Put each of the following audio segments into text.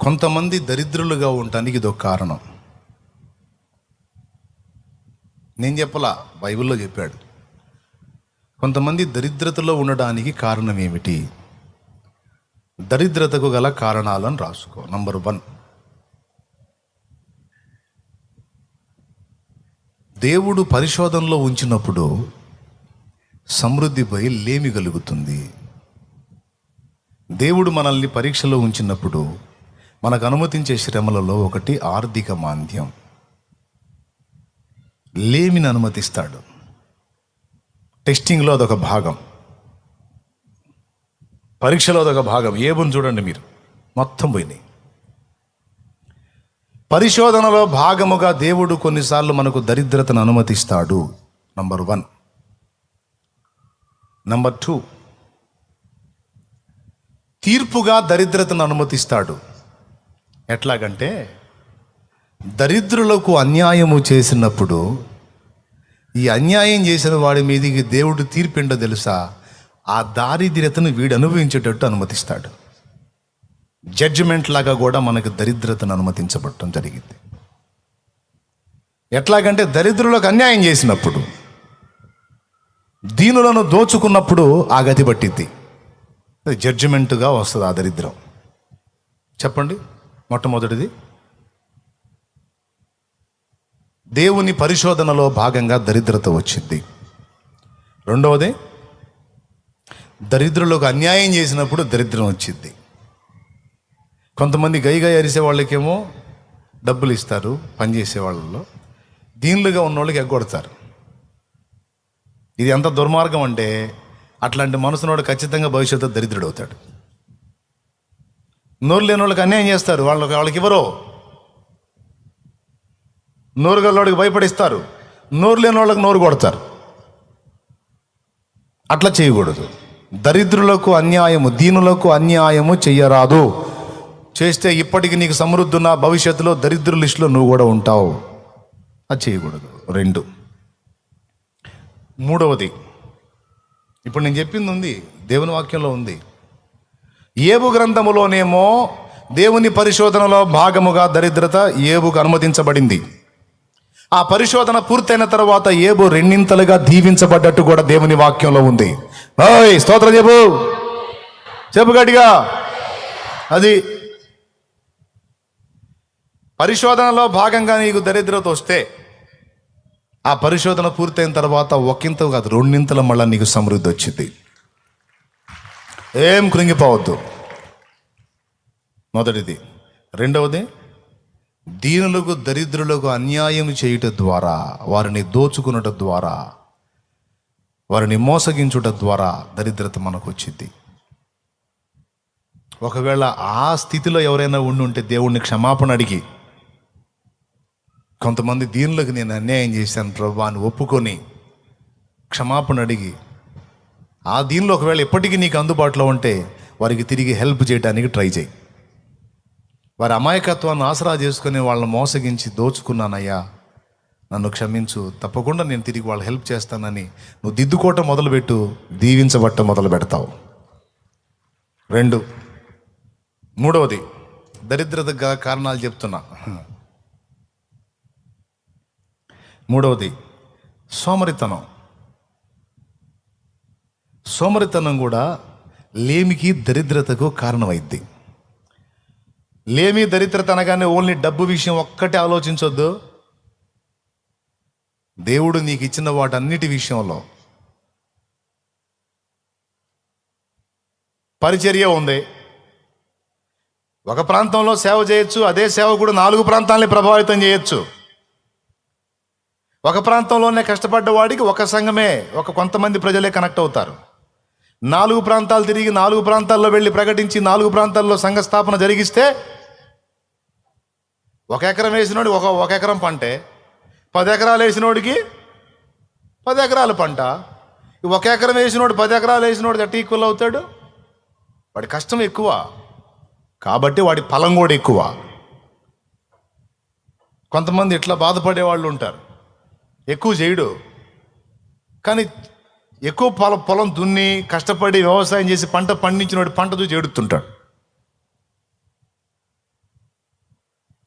కొంతమంది దరిద్రులుగా ఉండటానికి ఇదొక కారణం. నేను చెప్పలా బైబిల్లో చెప్పాడు. కొంతమంది దరిద్రతలో ఉండడానికి కారణం ఏమిటి? దరిద్రతకు గల కారణాలను రాసుకో. Number one. దేవుడు పరిశోధనలో ఉంచినప్పుడు సమృద్ధిపై లేమి కలుగుతుంది. దేవుడు మనల్ని పరీక్షలో ఉంచినప్పుడు మనకు అనుమతించే శ్రమలలో ఒకటి ఆర్థిక మాంద్యం. లేమిని అనుమతిస్తాడు. టెస్టింగ్లో అదొక భాగం. పరీక్షలో అదొక భాగం. ఏబుని చూడండి మీరు. మొత్తం పోయినాయి. పరిశోధనలో భాగముగా దేవుడు కొన్నిసార్లు మనకు దరిద్రతను అనుమతిస్తాడు. Number one. Number two. తీర్పుగా దరిద్రతను అనుమతిస్తాడు. ఎట్లాగంటే దరిద్రులకు అన్యాయము చేసినప్పుడు ఈ అన్యాయం చేసిన వాడి మీదకి దేవుడు తీర్పిండో తెలుసా? ఆ దారిద్ర్యతను వీడు అనుభవించేటట్టు అనుమతిస్తాడు. జడ్జిమెంట్ లాగా కూడా మనకు దరిద్రతను అనుమతించబడటం జరిగింది. ఎట్లాగంటే దరిద్రులకు అన్యాయం చేసినప్పుడు దీనులను దోచుకున్నప్పుడు ఆ గతి పట్టిద్ది. జడ్జిమెంటుగా వస్తుంది ఆ దరిద్రం. చెప్పండి? మొట్టమొదటిది. దేవుని పరిశోధనలో భాగంగా దరిద్రత వచ్చింది. రెండవది దరిద్రులకు అన్యాయం చేసినప్పుడు దరిద్రం వచ్చింది. కొంతమంది గైగా అరిసే వాళ్ళకేమో డబ్బులు ఇస్తారు పనిచేసే వాళ్ళలో. దీనిలుగా ఉన్న వాళ్ళకి ఎగ్గొడతారు. ఇది ఎంత దుర్మార్గం అంటే అట్లాంటి మనసునోడు ఖచ్చితంగా భవిష్యత్తు దరిద్రుడు అవుతాడు నోరు లేని వాళ్ళకి అన్యాయం చేస్తారు. వాళ్ళకి వాళ్ళకి ఇవ్వరు నోరు గల్లోడికి భయపడిస్తారు. నోరు లేని వాళ్ళకి నోరు కొడతారు. అట్లా చేయకూడదు. దరిద్రులకు అన్యాయము దీనులకు అన్యాయము చెయ్యరాదు. చేస్తే ఇప్పటికి నీకు సమృద్ధి ఉన్న భవిష్యత్తులో దరిద్ర లిస్టులో నువ్వు కూడా ఉంటావు. అది చేయకూడదు. రెండు. మూడవది. ఇప్పుడు నేను చెప్పింది ఉంది. దేవుని వాక్యంలో ఉంది. ఏబు గ్రంథములోనేమో దేవుని పరిశోధనలో భాగముగా దరిద్రత ఏబుకు అనుమతించబడింది. ఆ పరిశోధన పూర్తయిన తర్వాత ఏబు రెండింతలుగా దీవించబడ్డట్టు కూడా దేవుని వాక్యంలో ఉంది. ఓయ్ స్తోత్రం చెప్పు. చెప్పు గట్టిగా. అది పరిశోధనలో భాగంగా నీకు దరిద్రత వస్తే ఆ పరిశోధన పూర్తయిన తర్వాత ఒకంత కాదు రెండింతల మళ్ళీ నీకు సమృద్ధి వచ్చింది. ఏం కృంగిపోవద్దు. మొదటిది. రెండవది దీనులకు దరిద్రులకు అన్యాయం చేయుట ద్వారా వారిని దోచుకునుట ద్వారా వారిని మోసగించుట ద్వారా దరిద్రత మనకు వచ్చింది ఒకవేళ ఆ స్థితిలో ఎవరైనా ఉండి ఉంటే దేవుణ్ణి క్షమాపణ అడిగి కొంతమంది దీనులకు నేను అన్యాయం చేశాను ప్రభు అని ఒప్పుకొని క్షమాపణ అడిగి ఆ దీనిలో ఒకవేళ ఎప్పటికీ నీకు అందుబాటులో ఉంటే వారికి తిరిగి హెల్ప్ చేయడానికి ట్రై చేయి. వారి అమాయకత్వాన్ని ఆసరా చేసుకుని వాళ్ళని మోసగించి దోచుకున్నానయ్యా. నన్ను క్షమించు. తప్పకుండా నేను తిరిగి వాళ్ళు హెల్ప్ చేస్తానని నువ్వు దిద్దుకోవటం మొదలుపెట్టు దీవించబట్ట మొదలు పెడతావు. రెండు. మూడవది దరిద్రత కారణాలు చెప్తున్నా. మూడవది సోమరితనం. సోమరితనం కూడా లేమికి దరిద్రతకు కారణమైద్ది. లేమి దరిద్రత అనగానే ఓన్లీ డబ్బు విషయం ఒక్కటే ఆలోచించొద్దు. దేవుడు నీకు ఇచ్చిన వాటన్నిటి విషయంలో పరిచర్య ఉంది. ఒక ప్రాంతంలో సేవ చేయొచ్చు అదే సేవ కూడా నాలుగు ప్రాంతాలని ప్రభావితం చేయొచ్చు. ఒక ప్రాంతంలోనే కష్టపడ్డ వాడికి ఒక సంఘమే ఒక కొంతమంది ప్రజలే కనెక్ట్ అవుతారు. నాలుగు ప్రాంతాలు తిరిగి నాలుగు ప్రాంతాల్లో వెళ్ళి ప్రకటించి నాలుగు ప్రాంతాల్లో సంఘ స్థాపన జరిగిస్తే ఒక ఎకరం వేసినోడి ఒక ఒక ఎకరం పంటే పది ఎకరాలు వేసినోడికి పది ఎకరాల పంట. ఈ ఒక ఎకరం వేసినోడు పది ఎకరాలు వేసినోడు ఎట్ట ఈక్వల్ అవుతాడు? వాడి కష్టం ఎక్కువ. కాబట్టి వాడి ఫలం కూడా ఎక్కువ. కొంతమంది ఇట్లా బాధపడే వాళ్ళు ఉంటారు. ఎక్కువ చేయడు. కానీ ఎక్కువ పొలం పొలం దున్ని కష్టపడి వ్యవసాయం చేసి పంట పండించిన పంట చూసి ఏడుతుంటాడు.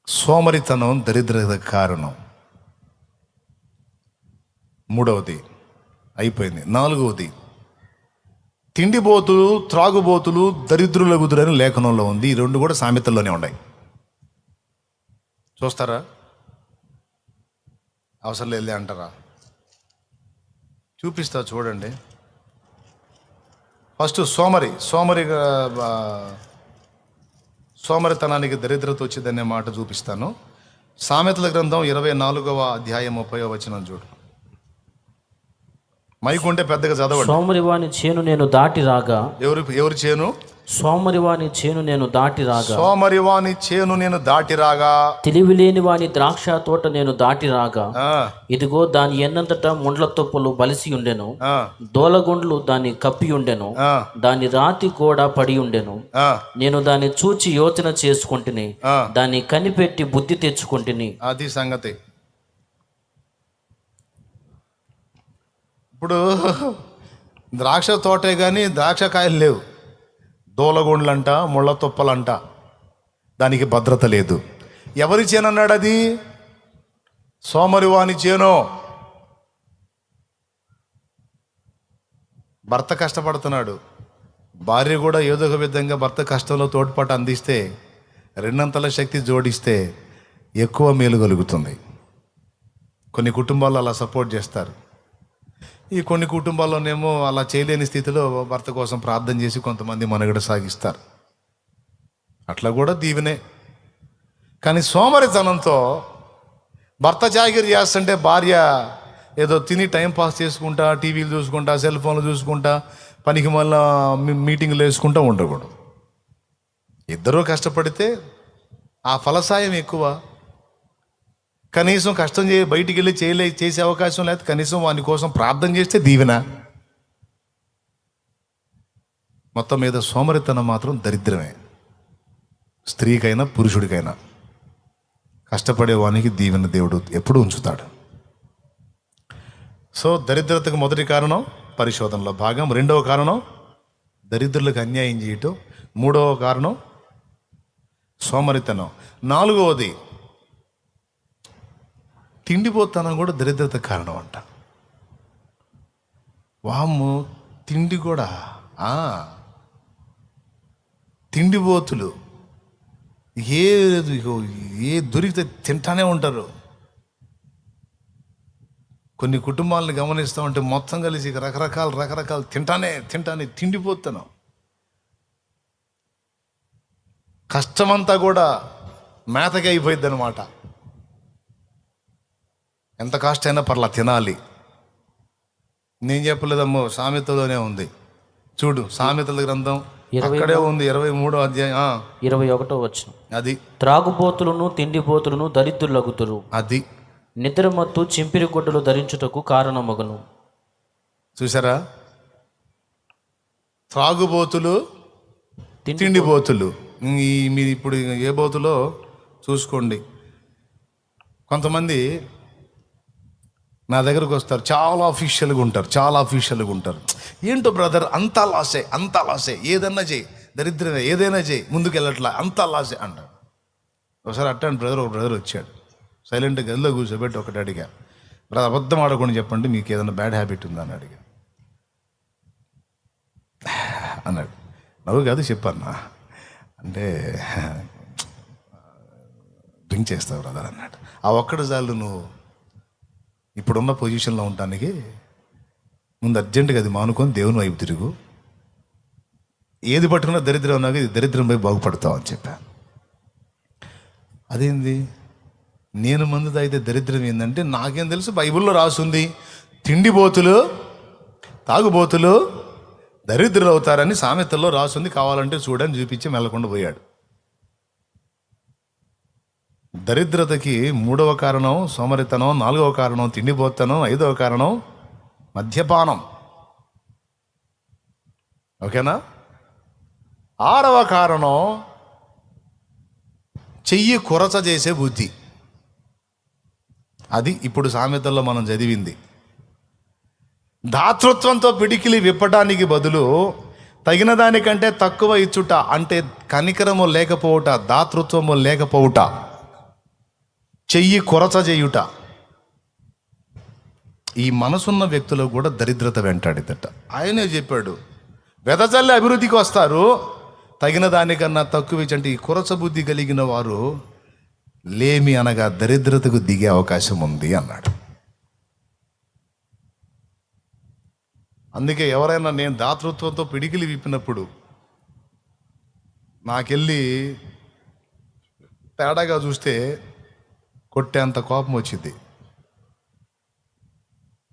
సోమరితనం దరిద్రత కారణం. మూడవది అయిపోయింది. నాలుగవది తిండిబోతులు త్రాగుబోతులు దరిద్రుల గుదురని లేఖనంలో ఉంది. ఈ రెండు కూడా సామెతల్లోనే ఉన్నాయి. చూస్తారా? అవసరం లేదే అంటారా? చూపిస్తా చూడండి. ఫస్ట్ సోమరి సోమరి సోమరితనానికి దరిద్రత వచ్చిందనే మాట చూపిస్తాను. సామెతల గ్రంథం ఇరవై నాలుగవ అధ్యాయం ముప్పై వచనం చూడు. మైకుంటే పెద్దగా చదవండి. సోమరివాని చేను నేను దాటి రాగా ఎవరు ఎవరు చేను? సోమరివాని చేను నేను దాటి రాగా సోమరివాని చేను నేను దాటి రాగా తెలివిలేని వాని ద్రాక్ష తోట నేను దాటి రాగా ఇదిగో దాని ఎన్నంతట ముండ్ల తొప్పులు బలిసి ఉండెను. దోలగుండ్లు దాన్ని కప్పి ఉండెను. దాని రాతి కూడా పడి ఉండెను. నేను దాన్ని చూచి యోచన చేసుకుంటుని. దాన్ని కనిపెట్టి బుద్ధి తెచ్చుకుంటుని. అది సంగతి. ఇప్పుడు ద్రాక్ష తోటే కానీ ద్రాక్ష కాయలు లేవు. దూలగోండ్లంట ముళ్ళ తుప్పలంట దానికి భద్రత లేదు. ఎవరి చేనన్నాడు అది సోమరివాని చేనో. భర్త కష్టపడుతున్నాడు. భార్య కూడా ఏదో ఒక విధంగా భర్త కష్టంలో తోడ్పాటు అందిస్తే రెండంతల శక్తి జోడిస్తే ఎక్కువ మేలు కలుగుతుంది. కొన్ని కుటుంబాలు అలా సపోర్ట్ చేస్తారు. ఈ కొన్ని కుటుంబాల్లోనేమో అలా చేయలేని స్థితిలో భర్త కోసం ప్రార్థన చేసి కొంతమంది మనుగడ సాగిస్తారు. అట్లా కూడా దీవెనే. కానీ సోమరితనంతో భర్త జాగిరి చేస్తుంటే భార్య ఏదో తిని టైం పాస్ చేసుకుంటా టీవీలు చూసుకుంటా సెల్ ఫోన్లు చూసుకుంటా పనికి మళ్ళా మీటింగ్లు వేసుకుంటా ఉండకూడదు. ఇద్దరూ కష్టపడితే ఆ ఫలసాయం ఎక్కువ. కనీసం కష్టం చే బయటికి వెళ్ళి చేయలే చేసే అవకాశం లేదు. కనీసం వాని కోసం ప్రార్థన చేస్తే దీవెన. మొత్తం మీద సోమరితనం మాత్రం దరిద్రమే. స్త్రీకైనా పురుషుడికైనా. కష్టపడే వానికి దీవెన దేవుడు ఎప్పుడు ఉంచుతాడు. సో దరిద్రతకు మొదటి కారణం పరిశోధనలో భాగం. రెండవ కారణం దరిద్రులకు అన్యాయం చేయటం. మూడవ కారణం సోమరితనం. నాలుగవది తిండిపోతనం కూడా దరిద్రత కారణం అంట వాము తిండి కూడా తిండిపోతులు ఏ ఇగో ఏ దొరికితే తింటానే ఉంటారు. కొన్ని కుటుంబాలను గమనిస్తూ ఉంటే మొత్తం కలిసి రకరకాలు రకరకాల రకరకాలు తింటానే తింటానే తిండిపోతున్నాం కష్టమంతా కూడా మేతకి అయిపోయింది అనమాట ఎంత కాస్ట్ అయినా పర్లా తినాలి. నేను చెప్పలేదమ్మో సామెతలోనే ఉంది. చూడు సామెతల గ్రంథం ఇరవై అక్కడే ఉంది ఇరవై మూడో అధ్యాయం ఇరవై ఒకటో వచ్చిన అది. త్రాగుబోతులను తిండిపోతులను దరిద్రులగుతురు. అది. నిద్రమత్తు చింపిరి గుడ్డలు ధరించుటకు కారణమగును. చూసారా? త్రాగుబోతులు తిండి తిండిబోతులు ఈ మీరు ఇప్పుడు ఏ బోతులో చూసుకోండి. కొంతమంది నా దగ్గరకు వస్తారు. చాలా అఫీషియల్గా ఉంటారు. చాలా అఫీషియల్గా ఉంటారు. ఏంటో బ్రదర్ అంతా లాసే అంతా లాసే ఏదన్నా చేయి. దరిద్రమే. ఏదైనా చేయి. ముందుకు వెళ్ళట్లా అంతా లాసే అంటారు ఒకసారి అట్టాను బ్రదర్ ఒక బ్రదర్ వచ్చాడు. సైలెంట్ గదిలో కూర్చోబెట్టి ఒకటి అడిగా. బ్రదర్ అబద్ధం ఆడకుండా చెప్పండి. మీకు ఏదైనా బ్యాడ్ హ్యాబిట్ ఉందా? అని అడిగా. అన్నాడు. నవ్వు కాదు చెప్పన్నా. అంటే డ్రింక్ చేస్తావు బ్రదర్ అన్నాడు. ఆ ఒక్కడు చాలు నువ్వు ఇప్పుడున్న పొజిషన్లో ఉండటానికి ముందు అర్జెంటుగా అది మానుకొని దేవుని వైపు తిరుగు. ఏది పట్టుకున్నా దరిద్రం ఉన్నాక ఇది దరిద్రం పోయి బాగుపడతావు అని చెప్పా. అదేంది? నేను మందు తాగితే దరిద్రం ఏంటంటే నాకేం తెలుసు? బైబిల్లో రాసుంది తిండిబోతులు తాగుబోతులు దరిద్రులు అవుతారని సామెతల్లో రాసుంది కావాలంటే చూడని చూపించి మెల్లకుండా పోయాడు. దరిద్రతకి మూడవ కారణం సోమరితనం నాలుగవ కారణం తిండిపోతనం ఐదవ కారణం మద్యపానం. ఓకేనా? ఆరవ కారణం చెయ్యి కొరచ చేసే బుద్ధి. అది ఇప్పుడు సామెతల్లో మనం చదివింది. దాతృత్వంతో పిడికిలి విప్పడానికి బదులు తగిన దానికంటే తక్కువ ఇచ్చుట అంటే కనికరము లేకపోవుట దాతృత్వము లేకపోవుట. చెయ్యి కొరచ చేయుట. ఈ మనసున్న వ్యక్తులకు కూడా దరిద్రత వెంటాడిదట. ఆయనే చెప్పాడు వెదజల్లి అభివృద్ధికి వస్తారు. తగిన దానికన్నా తక్కువ ఇచ్చి అంటే ఈ కొరచ బుద్ధి కలిగిన వారు లేమి అనగా దరిద్రతకు దిగే అవకాశం ఉంది అన్నాడు. అందుకే ఎవరైనా నేను దాతృత్వంతో పిడికిలి విప్పినప్పుడు నాకెళ్ళి తేడాగా చూస్తే కొట్టేంత కోపం వచ్చింది.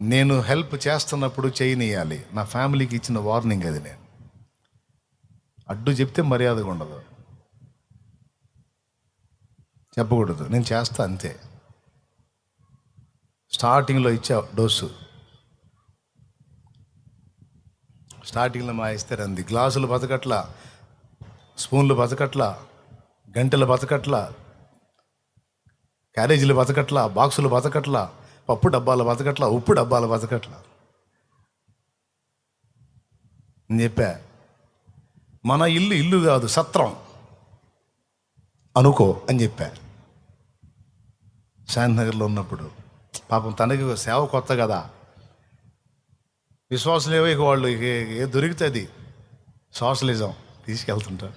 నేను హెల్ప్ చేస్తున్నప్పుడు చేయనియాలి. నా ఫ్యామిలీకి ఇచ్చిన వార్నింగ్ అది నేను. అడ్డు చెప్తే మర్యాదగా ఉండదు. చెప్పకూడదు. నేను చేస్తా అంతే. స్టార్టింగ్లో ఇచ్చా డోసు. స్టార్టింగ్లో మా ఇస్తే అంది. గ్లాసులు బతకట్ల స్పూన్లు బతకట్ల గంటలు బతకట్ల క్యారేజీలు బతకట్ల బాక్సులు బతకట్ల పప్పు డబ్బాలు బతకట్ల ఉప్పు డబ్బాలు బతకట్ల. నేను చెప్పా మన ఇల్లు ఇల్లు కాదు సత్రం. అనుకో అని చెప్పా. శాంతినగర్లో ఉన్నప్పుడు పాపం తనకి సేవ కొత్త కదా. విశ్వాసం లేవో ఇక వాళ్ళు ఇక ఏ దొరికితే సోషలిజం తీసుకెళ్తుంటారు.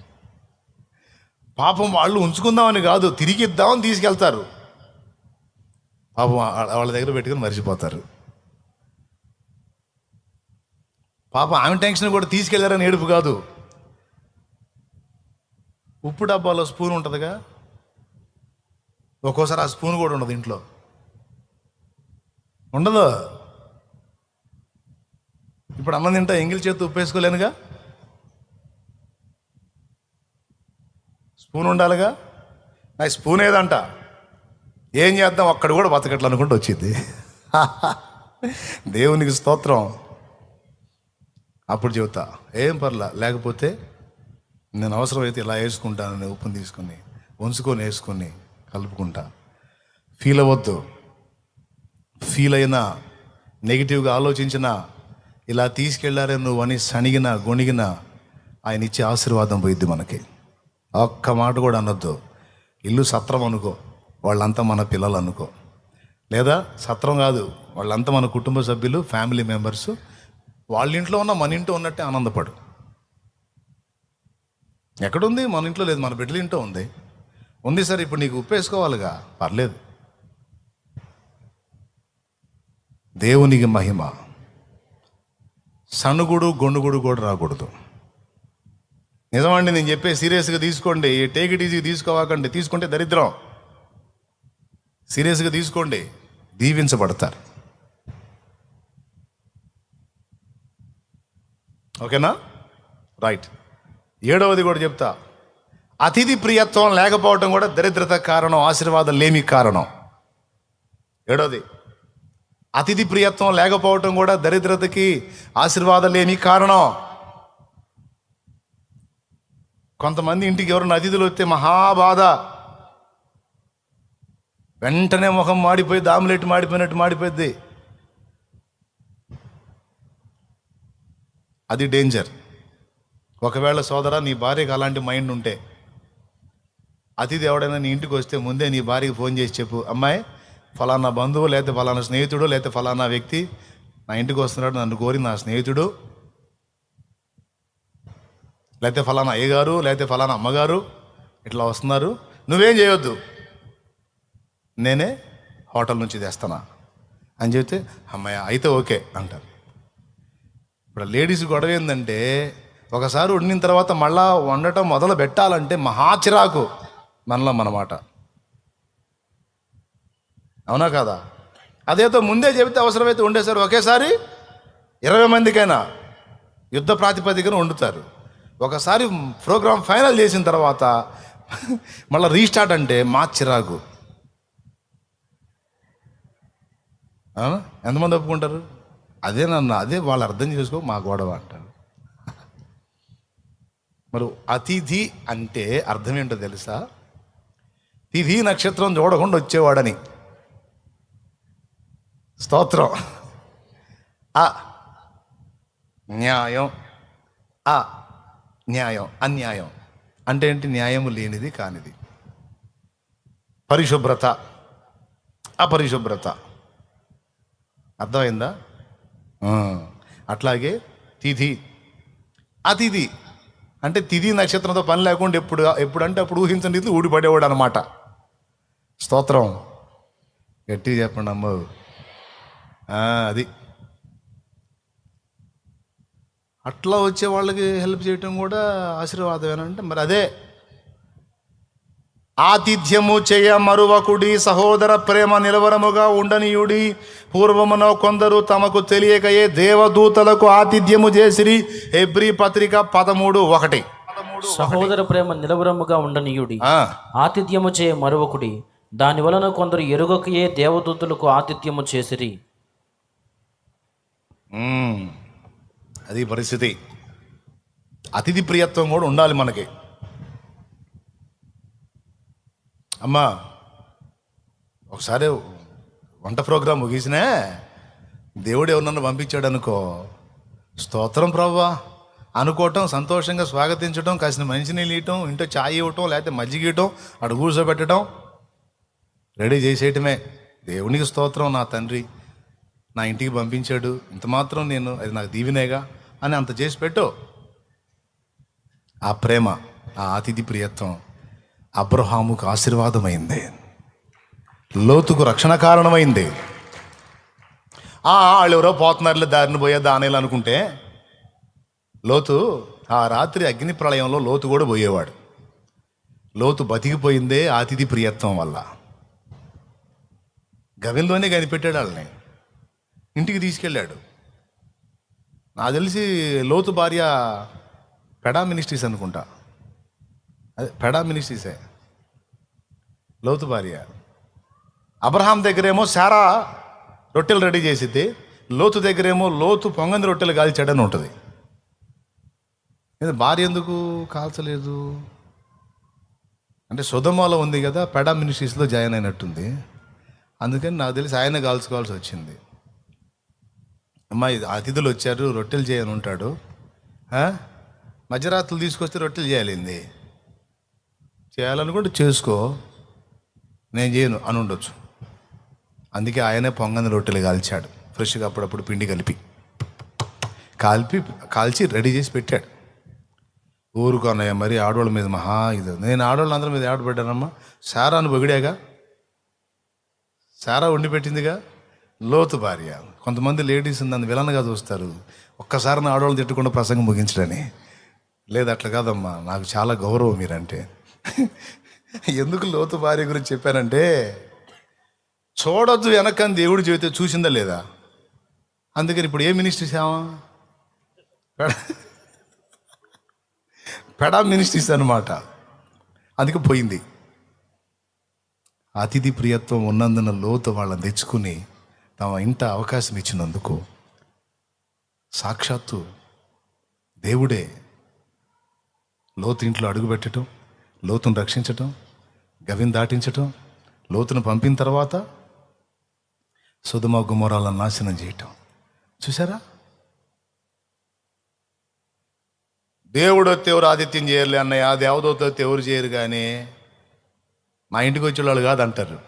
పాపం వాళ్ళు ఉంచుకుందామని కాదు తిరిగి ఇద్దామని తీసుకెళ్తారు. పాపం వాళ్ళ దగ్గర పెట్టుకుని మర్చిపోతారు. పాపం ఆమె టెన్షన్ కూడా తీసుకెళ్ళారని ఏడుపు కాదు. ఉప్పు డబ్బాలో స్పూన్ ఉంటుందిగా? ఒక్కోసారి ఆ స్పూన్ కూడా ఉండదు ఇంట్లో. ఉండదు. ఇప్పుడు అన్నం తింటా ఎంగిల్ చేతి ఉప్పేసుకోలేనుగా స్పూన్ ఉండాలిగా? నా స్పూన్ ఏదంట? ఏం చేద్దాం? అక్కడ కూడా బతకట్లు అనుకుంటూ వచ్చింది. దేవునికి స్తోత్రం. అప్పుడు చెబుతా ఏం పర్లా? లేకపోతే నేను అవసరమైతే ఇలా వేసుకుంటానని ఉప్పుని తీసుకుని వంచుకొని వేసుకొని కలుపుకుంటా. ఫీల్ అవ్వద్దు. ఫీల్ అయినా నెగిటివ్గా ఆలోచించినా ఇలా తీసుకెళ్ళారే నువ్వు అని సణిగినా గొణిగినా ఆయన ఇచ్చే ఆశీర్వాదం పోయిద్ది మనకి. ఒక్క మాట కూడా అనొద్దు. ఇల్లు సత్రం అనుకో. వాళ్ళంతా మన పిల్లలు అనుకో. లేదా సత్రం కాదు వాళ్ళంతా మన కుటుంబ సభ్యులు ఫ్యామిలీ మెంబర్స్ వాళ్ళ ఇంట్లో ఉన్న మన ఇంట్లో ఉన్నట్టే ఆనందపడు. ఎక్కడుంది? మన ఇంట్లో లేదు మన బిడ్డల ఇంట్లో ఉంది. ఉంది సార్ ఇప్పుడు నీకు ఉప్పు వేసుకోవాలిగా? పర్లేదు. దేవునికి మహిమ. సణుగుడు గొండుగుడు కూడా రాకూడదు. నిజమండి నేను చెప్పే సీరియస్గా తీసుకోండి. టేక్ ఇట్ ఈజీ తీసుకోవాకండి. తీసుకుంటే దరిద్రం. సీరియస్గా తీసుకోండి. దీవించబడతారు. ఓకేనా? రైట్. ఏడవది కూడా చెప్తా. అతిథి ప్రియత్వం లేకపోవటం కూడా దరిద్రత కారణం ఆశీర్వాదం లేమి కారణం. ఏడవది. అతిథి ప్రియత్వం లేకపోవటం కూడా దరిద్రతకి ఆశీర్వాదం లేమి కారణం. కొంతమంది ఇంటికి ఎవరైనా అతిథులు వస్తే మహాబాధ. వెంటనే ముఖం మాడిపోయి ఆమ్లెట్ మాడిపోయినట్టు మాడిపోయింది అది డేంజర్ ఒకవేళ సోదర నీ భార్యకు అలాంటి మైండ్ ఉంటే అతిథి ఎవడైనా నీ ఇంటికి వస్తే ముందే నీ భార్యకి ఫోన్ చేసి చెప్పు. అమ్మాయి ఫలానా బంధువు లేకపోతే ఫలానా స్నేహితుడు లేకపోతే ఫలానా వ్యక్తి నా ఇంటికి వస్తున్నాడు నన్ను కోరి నా స్నేహితుడు లేకపోతే ఫలానా అయ్యగారు లేకపోతే ఫలానా అమ్మగారు ఇట్లా వస్తున్నారు. నువ్వేం చేయొద్దు. నేనే హోటల్ నుంచి తెస్తానా? అని చెప్తే అమ్మాయి అయితే ఓకే అంటారు. ఇప్పుడు లేడీస్ గొడవ ఏంటంటే ఒకసారి వండిన తర్వాత మళ్ళా వండటం మొదలు పెట్టాలంటే మహా చిరాకు మనలో మనమాట. అవునా కదా? అదేదో ముందే చెబితే అవసరమైతే ఉండేసారు ఒకేసారి ఇరవై మందికైనా యుద్ధ ప్రాతిపదికన వండుతారు. ఒకసారి ప్రోగ్రామ్ ఫైనల్ చేసిన తర్వాత మళ్ళీ రీస్టార్ట్ అంటే మా చిరాకు. ఎంతమంది ఒప్పుకుంటారు? అదే నన్ను అదే వాళ్ళు అర్థం చేసుకో మా గొడవ అంటారు. మరి అతిథి అంటే అర్థం ఏంటో తెలుసా? తిథి నక్షత్రం చూడకుండా వచ్చేవాడని. స్తోత్రం. ఆ న్యాయం. ఆ న్యాయం అన్యాయం. అంటే ఏంటి? న్యాయము లేనిది కానిది. పరిశుభ్రత అపరిశుభ్రత. అర్థమైందా? అట్లాగే తిథి. అతిథి. అంటే తిథి నక్షత్రంతో పని లేకుండా ఎప్పుడు ఎప్పుడంటే అప్పుడు ఊహించని రీతిలో ఊడిపడేవాడు అనమాట స్తోత్రం. గట్టిగా చెప్పండి అమ్మ. అది. అట్లా వచ్చే వాళ్ళకి హెల్ప్ చేయటం కూడా ఆశీర్వాదమేనంటే మరి అదే. ఆతిథ్యము చేయ మరువకుడి సహోదర ప్రేమ నిలవరముగా ఉండనీయుడి. పూర్వమున కొందరు తమకు తెలియకయే దేవదూతలకు ఆతిథ్యము చేసిరి. ఎబ్రి పత్రిక పదమూడు ఒకటి. సహోదర ప్రేమ నిలవరముగా ఉండనీయుడి. ఆతిథ్యము చేయ మరొకటి దాని వలన కొందరు ఎరుగకయే దేవదూతులకు ఆతిథ్యము చేసిరి. అది పరిస్థితి. అతిథి ప్రియత్వం కూడా ఉండాలి మనకి. అమ్మా ఒకసారి వంట ప్రోగ్రాం ముగిసినా దేవుడు ఎవరినన్ను పంపించాడు అనుకో స్తోత్రం ప్రవ్వా. అనుకోవటం సంతోషంగా స్వాగతించడం కాసిన మంచినీళ్ళు ఇవ్వటం ఇంట్లో ఛాయ్ ఇవ్వటం లేకపోతే మజ్జిగ ఇవ్వటం అటు కూర్చోబెట్టడం రెడీ చేసేయటమే. దేవునికి స్తోత్రం నా తండ్రి నా ఇంటికి పంపించాడు. ఇంత మాత్రం నేను అది నాకు దీవినేగా అని అంత చేసి పెట్టు. ఆ ప్రేమ ఆ అతిథి ప్రియత్వం అబ్రహాముకు ఆశీర్వాదమైంది. లోతుకు రక్షణ కారణమైంది. ఆ వాళ్ళు ఎవరో పోతున్నారులే దారిని పోయే దానేలు అనుకుంటే లోతు ఆ రాత్రి అగ్ని ప్రళయంలో లోతు కూడా పోయేవాడు. లోతు బతికిపోయిందే అతిథి ప్రియత్వం వల్ల. గవిలోనే కనిపెట్టాడు వాళ్ళని. ఇంటికి తీసుకెళ్ళాడు. నాకు తెలిసి లోతు భార్య పెడా మినిస్ట్రీస్ అనుకుంటా. అదే పెడా మినిస్ట్రీసే లోతు భార్య. అబ్రహాం దగ్గరేమో సారా రొట్టెలు రెడీ చేసిద్ది. లోతు దగ్గరేమో లోతు పొంగని రొట్టెలు కాల్చాడని ఉంటుంది. భార్య ఎందుకు కాల్చలేదు? అంటే సుధమాలో ఉంది కదా పెడా మినిస్ట్రీస్లో జాయిన్ అయినట్టుంది. అందుకని నాకు తెలిసి ఆయన కాల్చుకోవాల్సి వచ్చింది. అమ్మాయి అతిథులు వచ్చారు రొట్టెలు చేయని ఉంటాడు. మధ్యరాత్రులు తీసుకొస్తే రొట్టెలు చేయాలింది చేయాలనుకుంటే చేసుకో. నేను చేయను అని ఉండొచ్చు. అందుకే ఆయనే పొంగని రొట్టెలు కాల్చాడు. ఫ్రెష్గా అప్పుడప్పుడు పిండి కలిపి. కాల్పి కాల్చి రెడీ చేసి పెట్టాడు. ఊరుకోన్నయ్య మరి ఆడవాళ్ళ మీద మహా ఇది. నేను ఆడవాళ్ళందరి మీద ఆడబడ్డానమ్మా సారాను బొగిడాగా? సారా వండి పెట్టిందిగా? లోతు భార్య. కొంతమంది లేడీస్ నన్ను విలన్గా చూస్తారు. ఒక్కసారి ఆడవాళ్ళు తిట్టకుండా ప్రసంగం ముగించడని. లేదు అట్లా కాదమ్మా. నాకు చాలా గౌరవం మీరంటే. ఎందుకు లోతు భార్య గురించి చెప్పానంటే చూడొద్దు వెనకని దేవుడు చెబితే చూసిందా లేదా? అందుకని ఇప్పుడు ఏ మినిస్ట్రీ సేవా పెడ పెడా మినిస్ట్రీస్ అనమాట అందుకే పోయింది. అతిథి ప్రియత్వం ఉన్నందున లోతు వాళ్ళని తెచ్చుకుని తమ ఇంట అవకాశం ఇచ్చినందుకు సాక్షాత్తు దేవుడే లోతు ఇంట్లో అడుగుపెట్టడం లోతును రక్షించటం గవిని దాటించటం లోతును పంపిన తర్వాత సుధమ గుమరాలను నాశనం చేయటం. చూసారా దేవుడు వస్తే ఎవరు ఆదిత్యం చేయరులే అన్నయ్య దేవదూత వస్తే ఎవరు చేయరు కానీ మా ఇంటికి వచ్చే వాళ్ళు కాదు అంటారు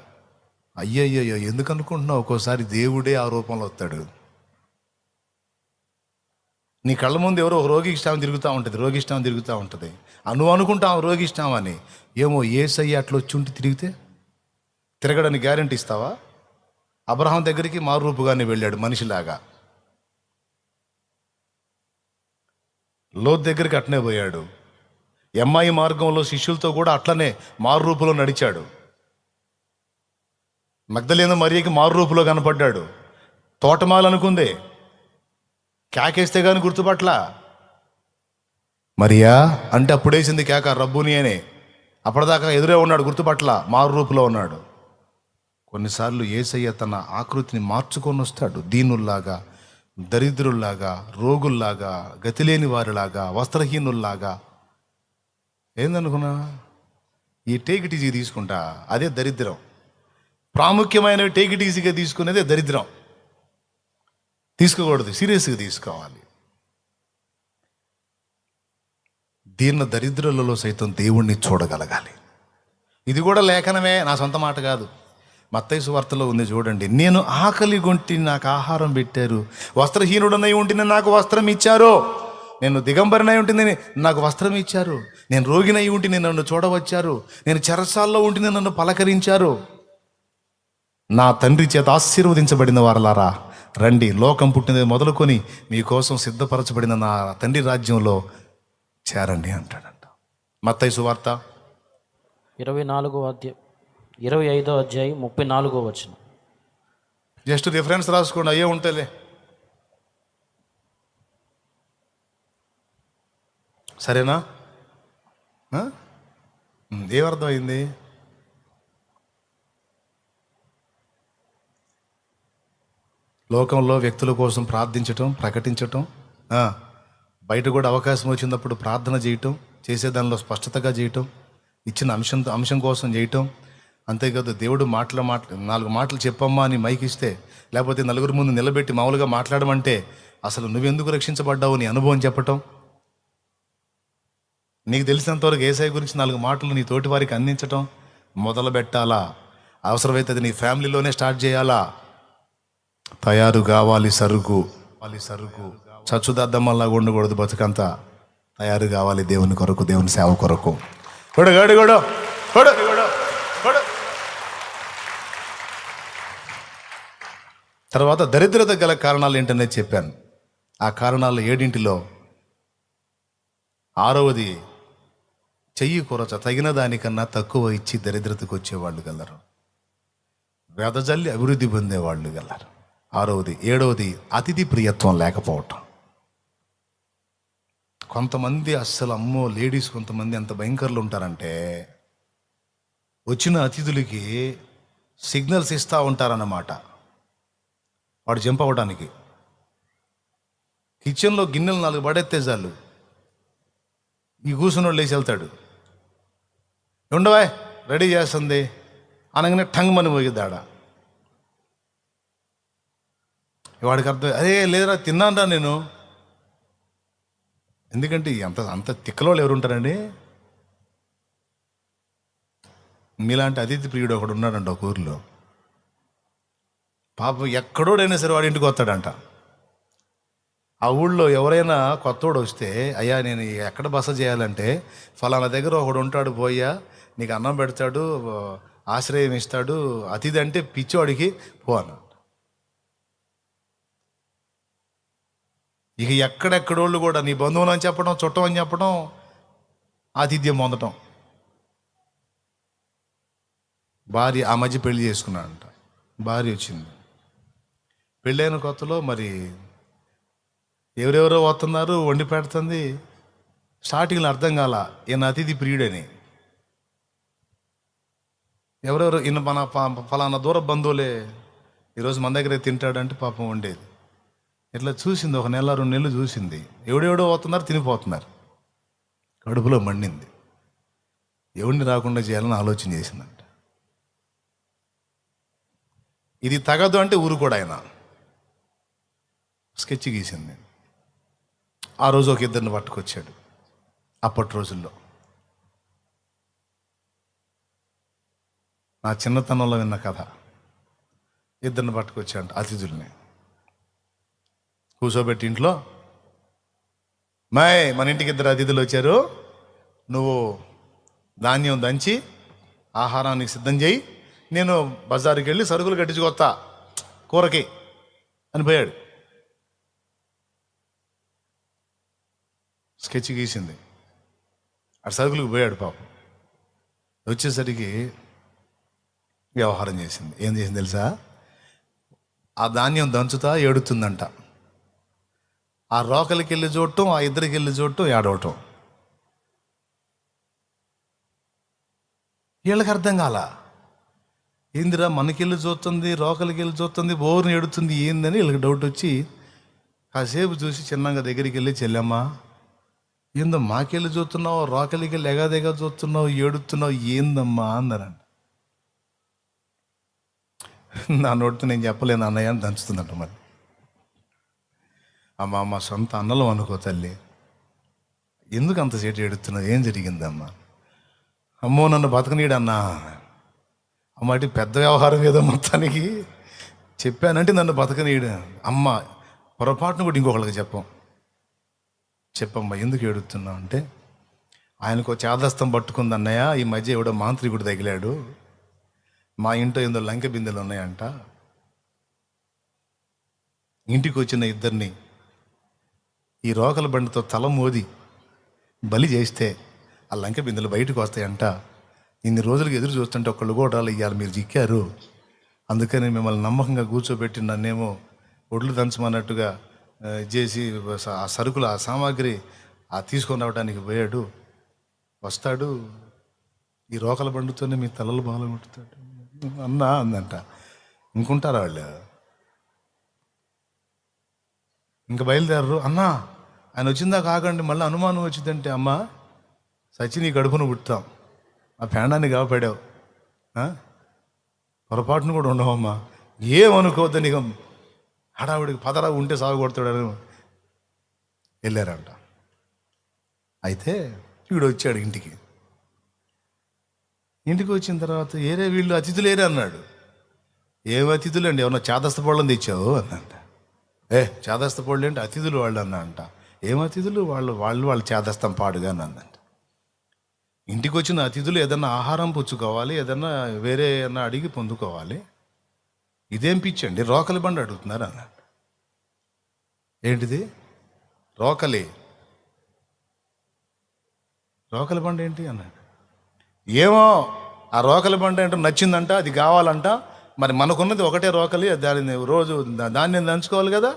అయ్యయ్యో ఎందుకు అనుకుంటున్నావు? ఒక్కోసారి దేవుడే ఆ రూపంలో వస్తాడు. నీ కళ్ళ ముందు ఎవరో రోగి ఇష్టం తిరుగుతూ ఉంటుంది రోగి ఇష్టం తిరుగుతూ ఉంటుంది. ఆ నువ్వు అనుకుంటావు రోగిష్టం అని. ఏమో ఏసయ్య అట్లా వచ్చి తిరిగితే తిరగడానికి గ్యారంటీ ఇస్తావా? అబ్రహాం దగ్గరికి మారురూపుగానే వెళ్ళాడు మనిషిలాగా. లోత్ దగ్గరికి అట్నే పోయాడు. ఎంఐ మార్గంలో శిష్యులతో కూడా అట్లనే మారురూపులో నడిచాడు. మగ్ధలేన మరియకి మారురూపులో కనపడ్డాడు. తోటమాలనుకుందే కేకేస్తే కానీ గుర్తుపట్ల. మరియా? అంటే అప్పుడేసింది కేక రబ్బుని అని. అప్పటిదాకా ఎదురే ఉన్నాడు గుర్తుపట్ల మారు రూపులో ఉన్నాడు. కొన్నిసార్లు ఏసయ్య తన ఆకృతిని మార్చుకొని వస్తాడు దీనుల్లాగా దరిద్రుల్లాగా రోగుల్లాగా గతిలేని వారిలాగా వస్త్రహీనుల్లాగా. ఏందనుకున్నా ఈ టేకిటీజీ తీసుకుంటా అదే దరిద్రం. ప్రాముఖ్యమైన టేకిటీజీగా తీసుకునేదే దరిద్రం. తీసుకోకూడదు సీరియస్గా తీసుకోవాలి. దీన్న దరిద్రులలో సైతం దేవుణ్ణి చూడగలగాలి. ఇది కూడా లేఖనమే నా సొంత మాట కాదు. మత్తైసు వార్తలో ఉంది చూడండి నేను ఆకలి గొంటి నాకు ఆహారం పెట్టారు. వస్త్రహీనుడనై ఉంటేనే నాకు వస్త్రం ఇచ్చారు? నేను దిగంబరినై ఉంటుంది నాకు వస్త్రం ఇచ్చారు. నేను రోగినై ఉంటిని నన్ను చూడవచ్చారు. నేను చెరసాల్లో ఉంటిని నన్ను పలకరించారు. నా తండ్రి చేత ఆశీర్వదించబడిన వారలారా రండి. లోకం పుట్టినది మొదలుకొని మీకోసం సిద్ధపరచబడిన నా తండ్రి రాజ్యంలో చేరండి అంటాడంట. మత్తయి సువార్త. ఇరవై నాలుగో అధ్యాయం ఇరవై ఐదో అధ్యాయం ముప్పై నాలుగో వచనం. జస్ట్ రిఫరెన్స్ రాసుకోండి. అయ్యే ఉంటేలే. సరేనా? ఏమర్థమైంది లోకంలో వ్యక్తుల కోసం ప్రార్థించటం ప్రకటించటం బయట కూడా అవకాశం వచ్చినప్పుడు ప్రార్థన చేయటం చేసే దానిలో స్పష్టతగా చేయటం ఇచ్చిన అంశం అంశం కోసం చేయటం. అంతేకాదు దేవుడు మాటలు మాట్లా నాలుగు మాటలు చెప్పమ్మా అని మైక్ ఇస్తే లేకపోతే నలుగురు ముందు నిలబెట్టి మామూలుగా మాట్లాడమంటే అసలు నువ్వెందుకు రక్షించబడ్డావు నీ అనుభవం చెప్పటం. నీకు తెలిసినంతవరకు ఏసఐ గురించి నాలుగు మాటలు నీ తోటి వారికి అందించటం మొదలు పెట్టాలా అవసరమైతే అది నీ ఫ్యామిలీలోనే స్టార్ట్ చేయాలా? తయారు కావాలి సరుకు. వాలి సరుకు. చచ్చుదద్దమల్లా ఉండకూడదు బతుకంతా. తయారు కావాలి దేవుని కొరకు దేవుని సేవ కొరకు. గడు గడు. తర్వాత దరిద్రత గల కారణాలు ఏంటనే చెప్పాను. ఆ కారణాలు ఏడింటిలో ఆరవది చెయ్యి కొరచ తగిన దానికన్నా తక్కువ ఇచ్చి దరిద్రతకు వచ్చేవాళ్ళు గలరు. వెదజల్లి అభివృద్ధి పొందేవాళ్ళు గలరు. ఆరవది ఏడవది అతిథి ప్రియత్వం లేకపోవటం. కొంతమంది అస్సలు అమ్మో లేడీస్ కొంతమంది ఎంత భయంకరులు ఉంటారంటే వచ్చిన అతిథులకి సిగ్నల్స్ ఇస్తూ ఉంటారన్నమాట. వాడు జంప్ అవ్వడానికి కిచెన్లో గిన్నెలు నాలుగు పడేస్తే చాలు. ఈ కూర్చున్నోడు లేచి వెళ్తాడు. ఉండవా రెడీ చేస్తుంది. అనగానే టంగ్ మని పోయిద్దాడ వాడికి అర్థం అదే లేదురా తిన్నానరా నేను. ఎందుకంటే అంత అంత తిక్కలో ఎవరు ఉంటారండి? మీలాంటి అతిథి ప్రియుడు ఒకడు ఉన్నాడంట ఒక ఊరిలో. పాపం ఎక్కడోడైనా సరే వాడి ఇంటికి వస్తాడంట. ఆ ఊళ్ళో ఎవరైనా కొత్తోడు వస్తే అయ్యా నేను ఎక్కడ బస చేయాలంటే ఫలానా దగ్గర ఒకడు ఉంటాడు పోయ్యా నీకు అన్నం పెడతాడు ఆశ్రయం ఇస్తాడు అతిథి అంటే పిచ్చివాడికి పోను అన్నాడు ఇక ఎక్కడెక్కడోళ్ళు కూడా నీ బంధువులు అని చెప్పడం చుట్టం అని చెప్పడం ఆతిథ్యం పొందటం. భార్య ఆ మధ్య పెళ్ళి చేసుకున్నాడంట. భార్య వచ్చింది. పెళ్ళైన కొత్తలో మరి ఎవరెవరో వస్తున్నారు వండి పెడుతుంది. స్టార్టింగ్లో అర్థం కాల ఈయన అతిథి ప్రియుడని. ఎవరెవరు ఈయన మన ప- ఫలానా దూర బంధువులే ఈరోజు మన దగ్గరే తింటాడంటే పాపం వండేది. ఇట్లా చూసింది ఒక నెల రెండు నెలలు చూసింది. ఎవడెవడో పోతున్నారు తినిపోతున్నారు. కడుపులో మండింది. ఎవడిని రాకుండా చేయాలని ఆలోచన చేసిందంట. ఇది తగదు అంటే ఊరు కూడా ఆయన. స్కెచ్ గీసింది ఆ రోజు ఒక ఇద్దరిని పట్టుకొచ్చాడు. అప్పటి రోజుల్లో. నా చిన్నతనంలో విన్న కథ. ఇద్దరిని పట్టుకొచ్చాడు అతిథుల్ని. కూర్చోబెట్టి ఇంట్లో. మాయ్ మన ఇంటికి ఇద్దరు అతిథులు వచ్చారు. నువ్వు ధాన్యం దంచి ఆహారానికి సిద్ధం చేయి. నేను బజారుకి వెళ్ళి సరుకులు కట్టించుకొస్తా. కూరకి అని పోయాడు. స్కెచ్ గీసింది. అటు సరుకులకు పోయాడు పాపం. వచ్చేసరికి వ్యవహారం చేసింది. ఏం చేసింది తెలుసా? ఆ ధాన్యం దంచుతా ఏడుతుందంట. ఆ రోకలికి వెళ్ళి చూడటం ఆ ఇద్దరికి వెళ్ళి చూడటం ఏడవటం. వీళ్ళకి అర్థం కాల. ఏందిరా మనకెళ్ళి చూస్తుంది రోకలికి వెళ్ళి చూస్తుంది బోరుని ఎడుతుంది ఏందని వీళ్ళకి డౌట్ వచ్చి కాసేపు చూసి చిన్నగా దగ్గరికి వెళ్ళి చెల్లెమ్మా ఏందో మాకెళ్ళి చూస్తున్నావు రోకలికి వెళ్ళి ఎగాదెగా చూస్తున్నావు ఏడుతున్నావు ఏందమ్మా అన్నారంట. నా నోటితో నేను చెప్పలేను అన్నయ్య అని దంచుతుందంట మరి. అమ్మా మా సొంత అన్నలం అనుకో తల్లి. ఎందుకు అంత సేటు ఎడుతున్నది ఏం జరిగిందమ్మా? అమ్మో నన్ను బతకనీడన్నా అంటే పెద్ద వ్యవహారం ఏదో మొత్తానికి. చెప్పానంటే నన్ను బతకనీయడు. అమ్మ పొరపాటును కూడా ఇంకొకళ్ళకి చెప్పం. చెప్పమ్మా ఎందుకు ఏడుతున్నావు అంటే ఆయనకు చేదస్తం పట్టుకుంది అన్నయ్య ఈ మధ్య ఎవడో మాంత్రికుడు తగిలాడు. మా ఇంట్లో ఏందో లంక బిందెలు ఉన్నాయంట. ఇంటికి వచ్చిన ఇద్దరిని ఈ రోకల బండితో తల మోది బలి చేస్తే ఆ లంక బిందెలు బయటకు వస్తాయంట. ఇన్ని రోజులకి ఎదురు చూస్తుంటే ఒకళ్ళు కూడా ఇవ్వాలి మీరు జిక్కారు. అందుకని మిమ్మల్ని నమ్మకంగా కూర్చోబెట్టి నన్నేమో ఒడ్లు దంచమన్నట్టుగా చేసి ఆ సరుకులు ఆ సామాగ్రి ఆ తీసుకొని రావడానికి పోయాడు. వస్తాడు ఈ రోకల బండితోనే మీ తలలు బాగా కొట్టుతాడు అన్నా అందంట. ఇంకుంటారా వాళ్ళు? ఇంకా బయలుదేరరు. అన్నా ఆయన వచ్చిందా కాకండి మళ్ళీ అనుమానం వచ్చిందంటే అమ్మా సచి నీ గడుపును పుట్టాం. ఆ పేండాన్ని కాపాడావు. పొరపాటును కూడా ఉండవమ్మా. ఏమనుకోవద్దు నీకు హడావుడికి పదరా ఉంటే సాగు కొడతాడని వెళ్ళారంట. అయితే వీడు వచ్చాడు ఇంటికి. ఇంటికి వచ్చిన తర్వాత ఏరే వీళ్ళు అతిథులేరే అన్నాడు. ఏం అతిథులు అండి ఏమన్నా చేదస్త పళ్ళని తెచ్చావు? అన్నంట ఏ చేదస్త పళ్ళు ఏంటి అతిథులు వాళ్ళు అన్న అంట ఏం అతిథులు? వాళ్ళు వాళ్ళు వాళ్ళు చేదస్తం పాడుగా అని అందంట. ఇంటికి వచ్చిన అతిథులు ఏదన్నా ఆహారం పుచ్చుకోవాలి ఏదన్నా వేరే ఏదన్నా అడిగి పొందుకోవాలి. ఇదేం పిచ్చండి? రోకలి బండి అడుగుతున్నారు అన్నాడు ఏంటిది? రోకలి. రోకలి బండి ఏంటి అన్నాడు ఏమో ఆ రోకలి బండి ఏంటో నచ్చిందంట అది కావాలంట. మరి మనకున్నది ఒకటే రోకలి దానిని రోజు దాన్ని నేను దంచుకోవాలి కదా.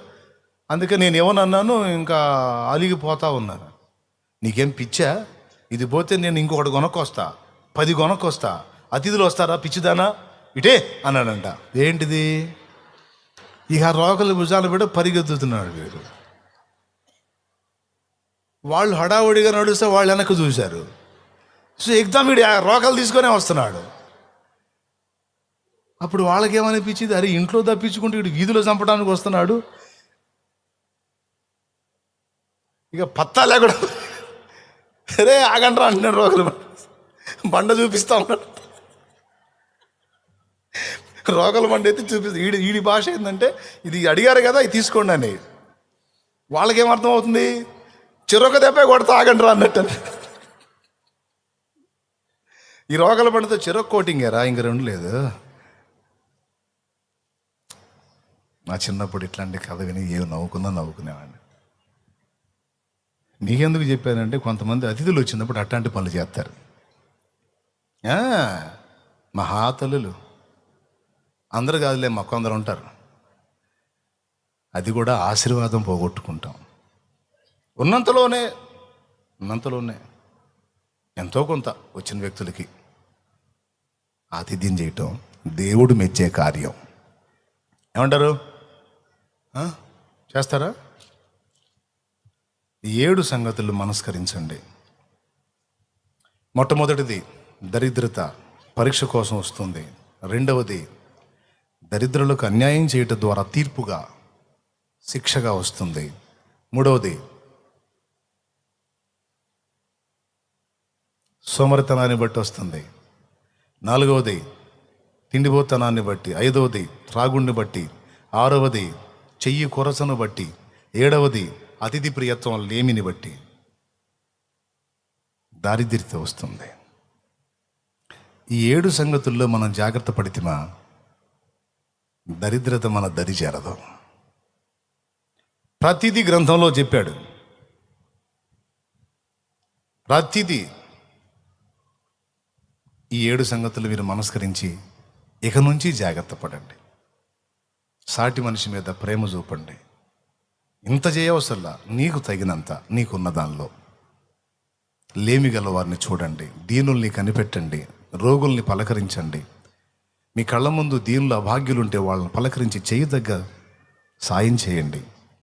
అందుకే నేను ఏమనన్నాను ఇంకా అలిగిపోతా ఉన్నాను నీకేం పిచ్చా? ఇది పోతే నేను ఇంకొకటి కొనక్కొస్తా. పది కొనక్కొస్తా. అతిథులు వస్తారా పిచ్చిదానా? ఇటే అన్నాడంట. ఏంటిది? ఇక ఆ రోకలి భుజాలు పెట్టి పరిగెత్తుతున్నాడు వీరు వాళ్ళు హడావుడిగా నడుస్తే వాళ్ళు వెనక్కి చూశారు. సో ఎగ్జామ్ వీడు ఆ రోకలు తీసుకునే వస్తున్నాడు. అప్పుడు వాళ్ళకేమనిపించింది? అరే ఇంట్లో తప్పించుకుంటూ ఇటు వీధిలో చంపడానికి వస్తున్నాడు. ఇక పత్తా లేకుండా అరే ఆగండ్రా అంటున్నాడు రోగులు. బండ చూపిస్తా ఉన్నాడు. రోగల బండి అయితే చూపిస్తా. ఈడి ఈడి భాష ఏంటంటే ఇది అడిగారు కదా ఇది తీసుకోండి అని. వాళ్ళకేం అర్థమవుతుంది? అవుతుంది చెరొక దెబ్బే కొడతా ఆగండ్రా అన్నట్టు ఈ రోగల బండితో చెరొక కోటింగారా ఇంక రెండు లేదు. నా చిన్నప్పుడు ఇట్లాంటి కథ విని ఏమి నవ్వుకుందా నవ్వుకునేవాడిని. నీకెందుకు చెప్పానంటే కొంతమంది అతిథులు వచ్చినప్పుడు అట్లాంటి పనులు చేస్తారు. మహాతలులు అందరు కాదులే మా ఉంటారు. అది కూడా ఆశీర్వాదం పోగొట్టుకుంటాం. ఉన్నంతలోనే ఉన్నంతలోనే ఎంతో కొంత వచ్చిన వ్యక్తులకి ఆతిథ్యం చేయటం దేవుడు మెచ్చే కార్యం. ఏమంటారు? చేస్తారా? ఏడు సంగతులు మనస్కరించండి. మొట్టమొదటిది దరిద్రత పరీక్ష కోసం వస్తుంది. రెండవది దరిద్రులకు అన్యాయం చేయటం ద్వారా తీర్పుగా శిక్షగా వస్తుంది. మూడవది సోమరితనాన్ని బట్టి వస్తుంది. నాలుగవది తిండిపోతనాన్ని బట్టి. ఐదవది త్రాగుణ్ణి బట్టి. ఆరవది చెయ్యి కొరసను బట్టి ఏడవది అతిథి ప్రియత్వం లేమిని బట్టి దారిద్ర్యత వస్తుంది. ఈ ఏడు సంగతుల్లో మనం జాగ్రత్త పడితేమా? దరిద్రత మన దరి చేరదు. ప్రతిదీ గ్రంథంలో చెప్పాడు. ప్రతిదీ ఈ ఏడు సంగతులు మీరు మనస్కరించి ఇక నుంచి జాగ్రత్త పడండి. సాటి మనిషి మీద ప్రేమ చూపండి. ఇంత చేయవసల్లా నీకు తగినంత నీకున్న దానిలో. లేమి గల వారిని చూడండి దీనుల్ని కనిపెట్టండి రోగుల్ని పలకరించండి. మీ కళ్ళ ముందు దీనుల అభాగ్యులుంటే వాళ్ళని పలకరించి చేయదగ్గ సాయం చేయండి.